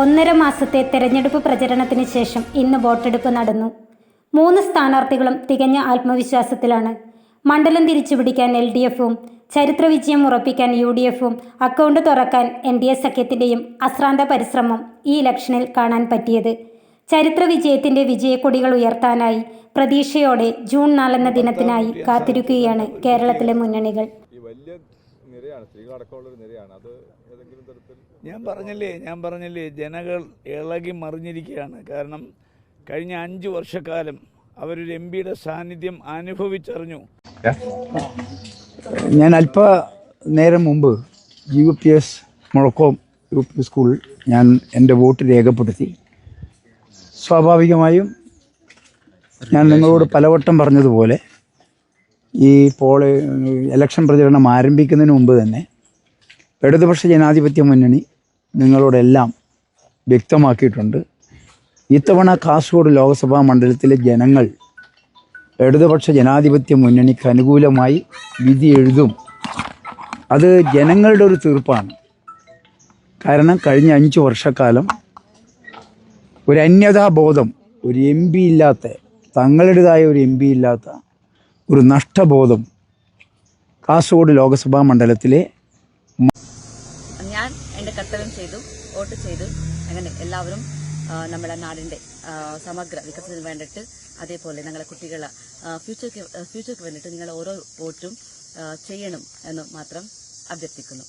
ഒന്നര മാസത്തെ തെരഞ്ഞെടുപ്പ് പ്രചരണത്തിന് ശേഷം ഇന്ന് വോട്ടെടുപ്പ് നടന്നു. മൂന്ന് സ്ഥാനാർത്ഥികളും തികഞ്ഞ ആത്മവിശ്വാസത്തിലാണ്. മണ്ഡലം തിരിച്ചുപിടിക്കാൻ എൽ ഡി എഫും ചരിത്ര വിജയം ഉറപ്പിക്കാൻ യു ഡി എഫും അക്കൗണ്ട് തുറക്കാൻ എൻ ഡി എ സഖ്യത്തിന്റെയും അശ്രാന്ത പരിശ്രമം ഈ ഇലക്ഷനിൽ കാണാൻ പറ്റിയത്. ചരിത്ര വിജയത്തിന്റെ വിജയക്കൊടികൾ ഉയർത്താനായി പ്രതീക്ഷയോടെ ജൂൺ നാലെന്ന ദിനത്തിനായി കാത്തിരിക്കുകയാണ് കേരളത്തിലെ മുന്നണികൾ. നിരയാണ് സ്ത്രീകളടക്കമുള്ള ഒരു നിരയാണ്. അത് ഏതെങ്കിലും തരത്തിൽ ഞാൻ പറഞ്ഞില്ലേ ഞാൻ പറഞ്ഞില്ലേ ജനകൾ ഇളകി മറിഞ്ഞിരിക്കുകയാണ്. കാരണം കഴിഞ്ഞ അഞ്ച് വർഷക്കാലം അവരൊരു എം പിയുടെ സാന്നിധ്യം അനുഭവിച്ചറിഞ്ഞു. ഞാൻ അല്പ നേരം മുമ്പ് U P S Muzhakkom U P സ്കൂളിൽ ഞാൻ എന്റെ വോട്ട് രേഖപ്പെടുത്തി. സ്വാഭാവികമായും ഞാൻ നിങ്ങളോട് പലവട്ടം പറഞ്ഞതുപോലെ ഈ പോൾ ഇലക്ഷൻ പ്രചരണം ആരംഭിക്കുന്നതിന് മുമ്പ് തന്നെ ഇടതുപക്ഷ ജനാധിപത്യ മുന്നണി നിങ്ങളോടെല്ലാം വ്യക്തമാക്കിയിട്ടുണ്ട്. ഇത്തവണ കാസർഗോഡ് ലോക്സഭാ മണ്ഡലത്തിലെ ജനങ്ങൾ ഇടതുപക്ഷ ജനാധിപത്യ മുന്നണിക്ക് അനുകൂലമായി വിധി എഴുതും. അത് ജനങ്ങളുടെ ഒരു തീർപ്പാണ്. കാരണം കഴിഞ്ഞ അഞ്ച് വർഷക്കാലം ഒരു അന്യതാബോധം ഒരു എം പി ഇല്ലാത്ത തങ്ങളുടേതായ ഒരു എം പി ഇല്ലാത്ത ഒരു നഷ്ടബോധം കാസർഗോഡ് ലോക്സഭാ മണ്ഡലത്തിലെ ഞാൻ എന്റെ കർത്തവ്യം ചെയ്തു വോട്ട് ചെയ്തു. അങ്ങനെ എല്ലാവരും നമ്മുടെ നാടിന്റെ സമഗ്ര വികസനത്തിന് വേണ്ടിയിട്ട് അതേപോലെ ഞങ്ങളെ കുട്ടികളെ ഫ്യൂച്ചർക്ക് ഫ്യൂച്ചർക്ക് വേണ്ടിയിട്ട് നിങ്ങൾ ഓരോ വോട്ടും ചെയ്യണം എന്ന് മാത്രം അഭ്യർത്ഥിക്കുന്നു.